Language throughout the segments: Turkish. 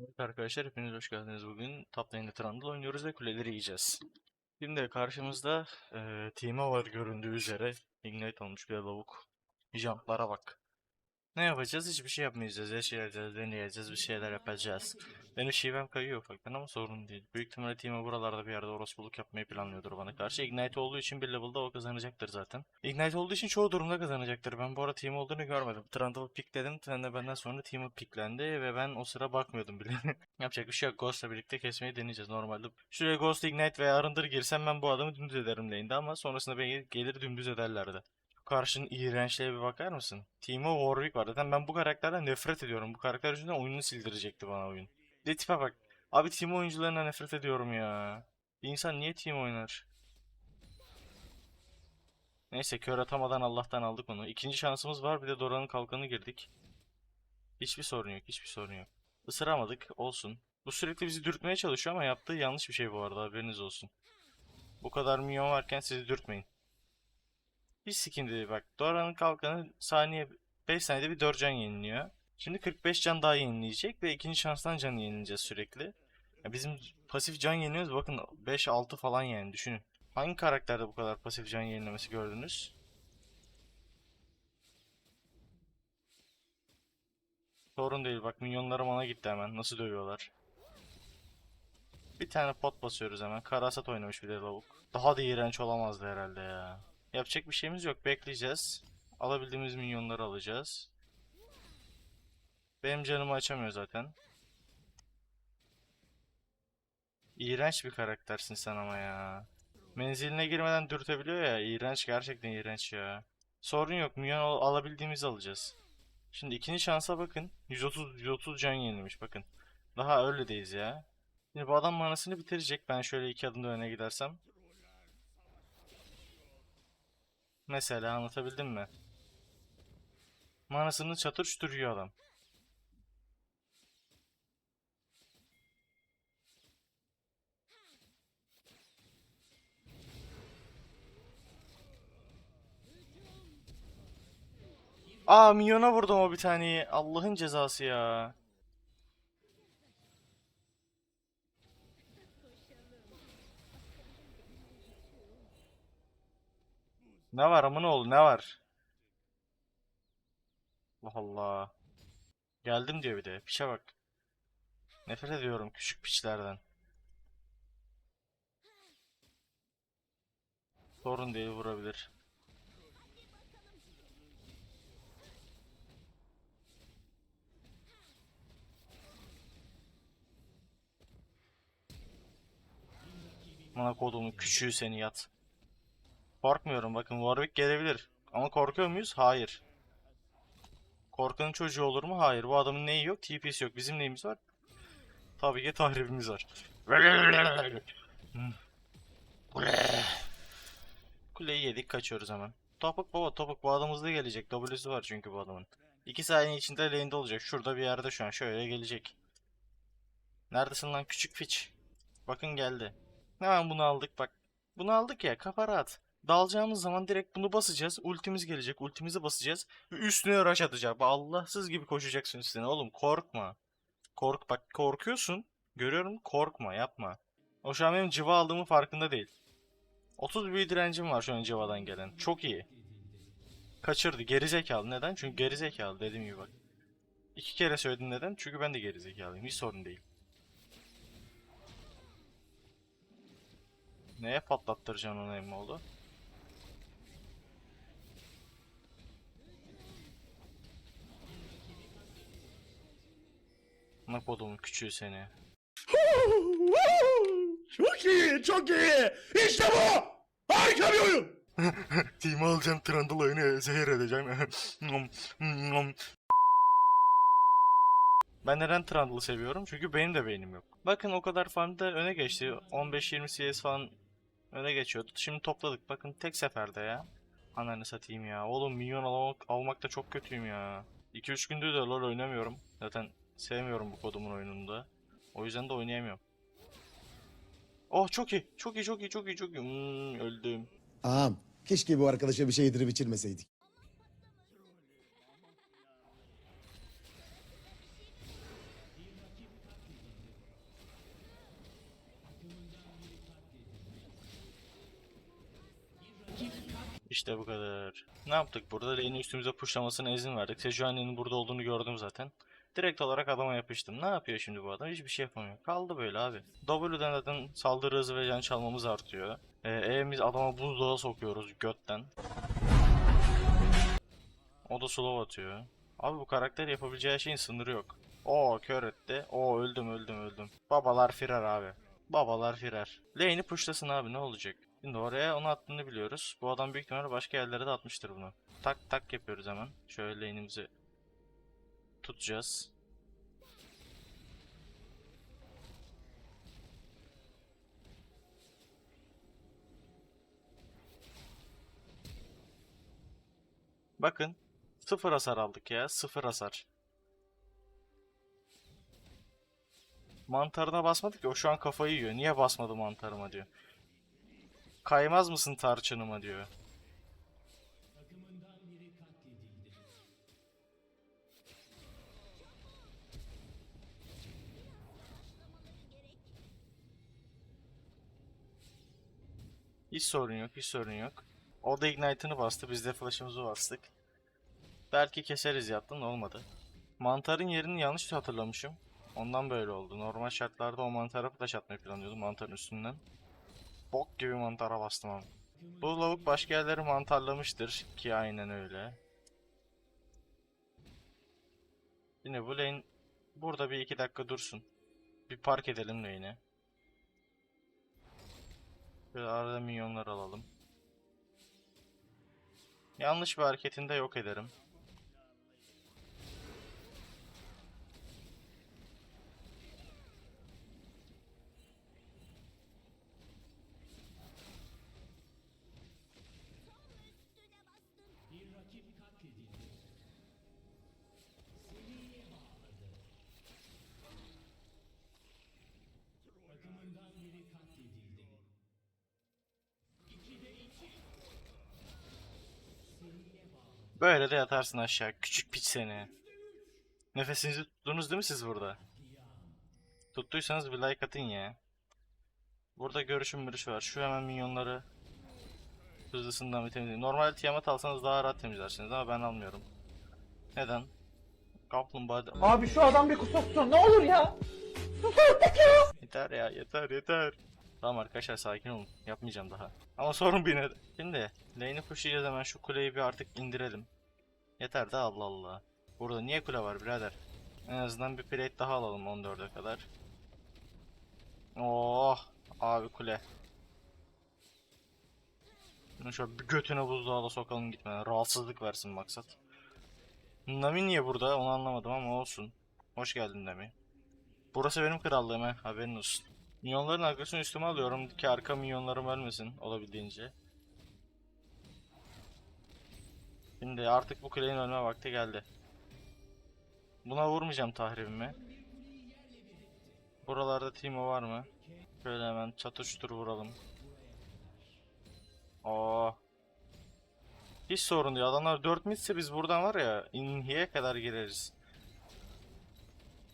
Evet arkadaşlar hepiniz hoş geldiniz. Bugün top lane'de Trundle oynuyoruz ve kuleleri yiyeceğiz. Şimdi karşımızda eee Teemo var göründüğü üzere. Ignite olmuş bir lavuk. Jump'lara bak. Ne yapacağız? Hiçbir şey yapmayacağız. Yaşayacağız, deneyeceğiz, bir şeyler yapacağız. Benim şivem kayıyor ufaktan ama sorun değil. Büyük ihtimalle Teemo buralarda bir yerde orospuluk yapmayı planlıyordur bana karşı. Ignite olduğu için bir level'da o kazanacaktır zaten. Ignite olduğu için çoğu durumda kazanacaktır. Ben bu arada Teemo olduğunu görmedim. Trundle'ı pikledim. Sen de benden sonra Teemo piklendi ve ben o sıra bakmıyordum bile. Yapacak bir şey yok. Ghost'la birlikte kesmeyi deneyeceğiz normalde. Şuraya Ghost Ignite veya Arındır girsem ben bu adamı dümdüz ederim lane'de ama sonrasında beni gelir dümdüz ederlerdi. Karşının iğrençliğe bir bakar mısın? Teemo Warwick var. Zaten ben bu karakterden nefret ediyorum. Bu karakter yüzünden oyunu sildirecekti bana oyun. De tipe bak. Abi Teemo oyuncularına nefret ediyorum ya. Bir insan niye Teemo oynar? Neyse kör atamadan Allah'tan aldık onu. İkinci şansımız var. Bir de Dora'nın kalkanı girdik. Hiçbir sorun yok. Hiçbir sorun yok. Isıramadık. Olsun. Bu sürekli bizi dürtmeye çalışıyor ama yaptığı yanlış bir şey bu arada. Haberiniz olsun. Bu kadar minyon varken sizi dürtmeyin. Bir sikindi bak. Dora'nın kalkanı saniye 5 saniyede bir 4 can yeniliyor. Şimdi 45 can daha yenileyecek ve ikinci şanstan can yenileceğiz sürekli. Ya bizim pasif can yeniliyoruz bakın 5-6 falan yani düşünün. Hangi karakterde bu kadar pasif can yenilemesi gördünüz? Sorun değil bak minyonlarım ona gitti hemen nasıl dövüyorlar. Bir tane pot basıyoruz hemen. Karasat oynamış bir de lavuk. Daha da iğrenç olamazdı herhalde ya. Yapacak bir şeyimiz yok. Bekleyeceğiz. Alabildiğimiz minyonları alacağız. Benim canımı açamıyor zaten. İğrenç bir karaktersin sen ama ya. Menziline girmeden dürtebiliyor ya. İğrenç gerçekten iğrenç ya. Sorun yok. Minyon al- alabildiğimizi alacağız. Şimdi ikinci şansa bakın. 130 130 can yenilemiş bakın. Daha öyledeyiz ya. Şimdi bu adam manasını bitirecek. Ben şöyle iki adım da öne gidersem. Mesela anlatabildim mi? Manasını çatır çutur yiyor adam. Aa milyona vurdum o bir taneyi. Allah'ın cezası ya. Ne var amına oğlu ne var? Allah Allah. Geldim diyor bir de. Piçe bak. Nefret ediyorum küçük piçlerden. Sorun değil vurabilir. Bana kodumun küçüğü seni yat. Korkmuyorum bakın Warwick gelebilir. Ama korkuyor muyuz? Hayır. Korkanın çocuğu olur mu? Hayır. Bu adamın neyi yok? TP'si yok. Bizim neyimiz var? Tabii ki tahribimiz var. Hmm. Kuleyi yedik kaçıyoruz hemen. Topuk baba topuk bu adam hızlı gelecek. W'su var çünkü bu adamın. 2 saniye içinde lane'de olacak. Şurada bir yerde şu an. Şöyle gelecek. Neredesin lan küçük piç? Bakın geldi. Hemen bunu aldık bak. Bunu aldık ya kafa rahat. Dalacağımız zaman direkt bunu basacağız. Ultimiz gelecek. Ultimizi basacağız. Üstüne rush atacak. Allahsız gibi koşacaksın üstüne. Oğlum korkma. Kork bak korkuyorsun. Görüyorum korkma yapma. O şu an benim civa aldığımın farkında değil. 30 bir direncim var şu an civadan gelen. Çok iyi. Kaçırdı. Gerizekalı. Neden? Çünkü gerizekalı dediğim gibi bak. İki kere söyledim neden? Çünkü ben de gerizekalıyım. Hiç sorun değil. Neye patlattıracaksın onu Emmoğlu? Kodumun küçüğü seni. Çok iyi, çok iyi. İşte bu. Harika bir oyun. Team alacağım Trundle oyunu zehir edeceğim. ben neden Trundle'ı seviyorum? Çünkü benim de beynim yok. Bakın o kadar farmda öne geçti. 15-20 CS falan öne geçiyordu. Şimdi topladık. Bakın tek seferde ya. Ananı satayım ya. Oğlum milyon almak, almakta çok kötüyüm ya. 2-3 gündür de LoL oynamıyorum. Zaten Sevmiyorum bu kodumun oyununda. O yüzden de oynayamıyorum. Oh çok iyi. Çok iyi çok iyi çok iyi çok iyi. Hmm, öldüm. Ağam keşke bu arkadaşa bir şey yedirip içirmeseydik. İşte bu kadar. Ne yaptık burada? Lane'i üstümüze puşlamasına izin verdik. Sejuani'nin burada olduğunu gördüm zaten. Direkt olarak adama yapıştım. Ne yapıyor şimdi bu adam? Hiçbir şey yapamıyor. Kaldı böyle abi. W'den zaten saldırı hızı ve can çalmamız artıyor. Ee, E'miz adama buzdağı sokuyoruz götten. O da slow atıyor. Abi bu karakter yapabileceği şeyin sınırı yok. Oo kör etti. Oo öldüm öldüm öldüm. Babalar firar abi. Babalar firar. Lane'i pushlasın abi ne olacak? Şimdi oraya onu attığını biliyoruz. Bu adam büyük ihtimalle başka yerlere de atmıştır bunu. Tak tak yapıyoruz hemen. Şöyle lane'imizi tutacağız. Bakın. Sıfır hasar aldık ya. Sıfır hasar. Mantarına basmadık ki. O şu an kafayı yiyor. Niye basmadı mantarıma diyor. Kaymaz mısın tarçınıma diyor. Hiç sorun yok, hiç sorun yok. O da Ignite'ını bastı, biz de flash'ımızı bastık. Belki keseriz yaptın, olmadı. Mantarın yerini yanlış hatırlamışım. Ondan böyle oldu. Normal şartlarda o mantara flash atmayı planlıyordum mantarın üstünden. Bok gibi mantara bastım ama. Bu lavuk başka yerleri mantarlamıştır ki aynen öyle. Yine bu lane burada bir iki dakika dursun. Bir park edelim lane'i. Böyle arada minyonlar alalım. Yanlış bir hareketinde yok ederim. Böyle de yatarsın aşağı. Küçük piç seni. Nefesinizi tuttunuz değil mi siz burada? Tuttuysanız bir like atın ya. Burada görüşüm görüş var. Şu hemen minyonları hızlısından bir temizleyin. Normal Tiamat alsanız daha rahat temizlersiniz ama ben almıyorum. Neden? Kaplumbağa... Abi şu adam bir kusursun ne olur ya. Yeter ya yeter yeter. Tamam arkadaşlar sakin olun. Yapmayacağım daha. Ama sorun bir ne? Şimdi lane'i pushlayacağız hemen şu kuleyi bir artık indirelim. Yeter de Allah Allah. Burada niye kule var birader? En azından bir plate daha alalım 14'e kadar. Oh abi kule. Bunu şöyle bir götüne buzdağı da sokalım gitmeden. Rahatsızlık versin maksat. Nami niye burada onu anlamadım ama olsun. Hoş geldin Nami. Burası benim krallığım he haberin olsun. Minyonların arkasını üstüme alıyorum ki arka minyonlarım ölmesin olabildiğince. Şimdi artık bu kulenin ölme vakti geldi. Buna vurmayacağım tahribimi. Buralarda Timo var mı? Şöyle hemen çatır çutur vuralım. Oo. Hiç sorun değil. Adamlar 4 midse biz buradan var ya inhiye kadar gireriz.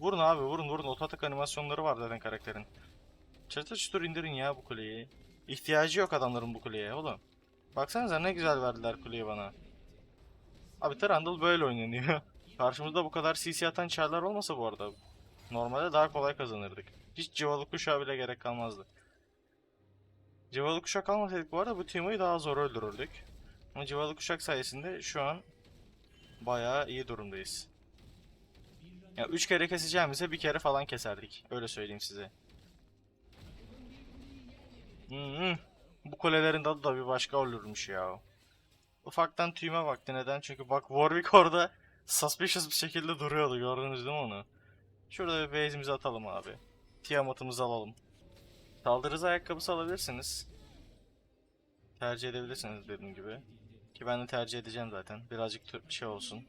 Vurun abi vurun vurun. Ototak animasyonları var zaten karakterin. Çatır çutur indirin ya bu kuleyi. İhtiyacı yok adamların bu kuleye oğlum. Baksanıza ne güzel verdiler kuleyi bana. Abi Trundle böyle oynanıyor. Karşımızda bu kadar CC atan çarlar olmasa bu arada. Normalde daha kolay kazanırdık. Hiç civalı kuşağı bile gerek kalmazdı. Civalı kuşak almasaydık bu arada bu Timo'yu daha zor öldürürdük. Ama civalı kuşak sayesinde şu an bayağı iyi durumdayız. Ya 3 kere keseceğimize bir kere falan keserdik. Öyle söyleyeyim size. Hmm, bu kulelerin tadı da bir başka olurmuş ya. Ufaktan tüyme vakti neden? Çünkü bak Warwick orada suspicious bir şekilde duruyordu. Gördünüz değil mi onu? Şurada bir base'imizi atalım abi. Tiamat'ımızı alalım. Saldırı hızı ayakkabısı alabilirsiniz. Tercih edebilirsiniz dediğim gibi. Ki ben de tercih edeceğim zaten. Birazcık şey olsun.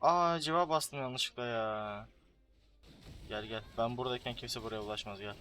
Aa civa bastım yanlışlıkla ya. Gel gel. Ben buradayken kimse buraya ulaşmaz gel.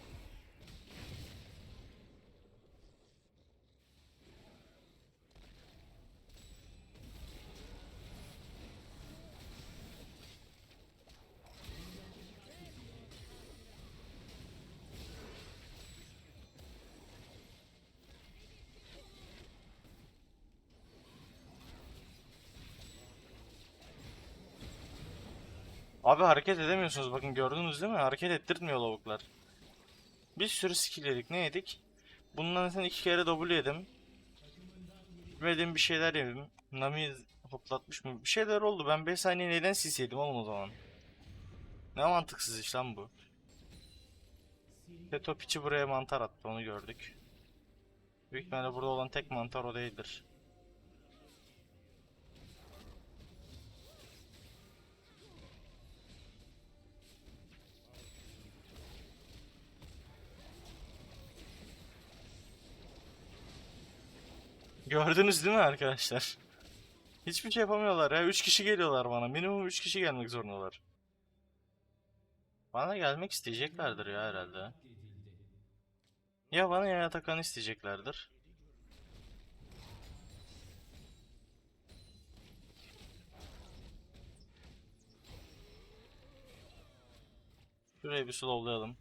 Abi hareket edemiyorsunuz bakın gördünüz değil mi? Hareket ettirtmiyor lavuklar. Bir sürü skill yedik. Ne yedik? Bundan sen iki kere W yedim. Bilmediğim bir şeyler yedim. Nami hoplatmış mı? Bir şeyler oldu. Ben 5 saniye neden sis yedim oğlum o zaman? Ne mantıksız iş lan bu. Teto piçi buraya mantar attı onu gördük. Büyük ihtimalle burada olan tek mantar o değildir. Gördünüz değil mi arkadaşlar? Hiçbir şey yapamıyorlar ya. 3 kişi geliyorlar bana. Minimum 3 kişi gelmek zorundalar. Bana gelmek isteyeceklerdir ya herhalde. Ya bana ya Atakan isteyeceklerdir. Şurayı bir slowlayalım.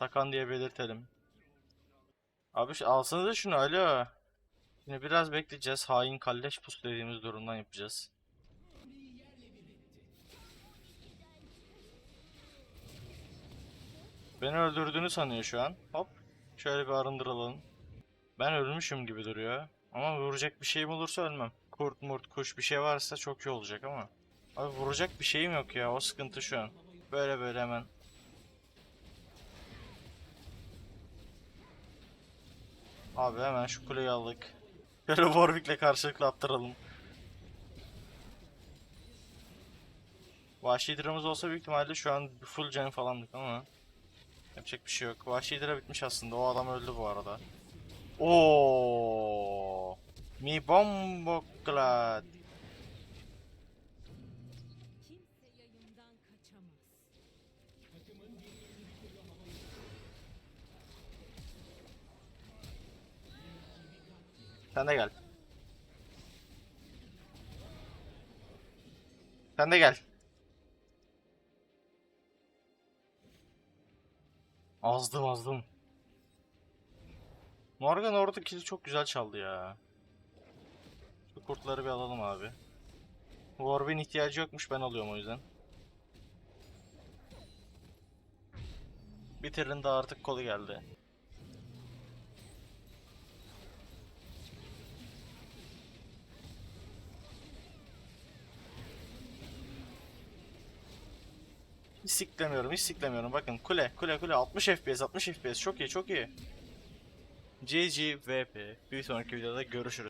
Atakan diye belirtelim. Abi şu- alsanıza şunu alo. Şimdi biraz bekleyeceğiz. Hain kalleş pus dediğimiz durumdan yapacağız. Beni öldürdüğünü sanıyor şu an. Hop. Şöyle bir arındıralım. Ben ölmüşüm gibi duruyor. Ama vuracak bir şeyim olursa ölmem. Kurt murt kuş bir şey varsa çok iyi olacak ama. Abi vuracak bir şeyim yok ya. O sıkıntı şu an. Böyle böyle hemen. Abi hemen şu kuleyi aldık. Şöyle Warwick'le karşılıklı attıralım. Vahşi Dramız olsa büyük ihtimalle şu an full can falandık ama yapacak bir şey yok. Vahşi Dra bitmiş aslında. O adam öldü bu arada. Oo! Mi bombo clad. Sen de gel. Sen de gel. Azdım azdım. Morgan orada kill çok güzel çaldı ya. Şu kurtları bir alalım abi. Warwin ihtiyacı yokmuş ben alıyorum o yüzden. Bitirin de artık kolu geldi. Hiç siklemiyorum, hiç siklemiyorum. Bakın kule, kule, kule. 60 FPS, 60 FPS. Çok iyi, çok iyi. GG VP. Bir sonraki videoda görüşürüz.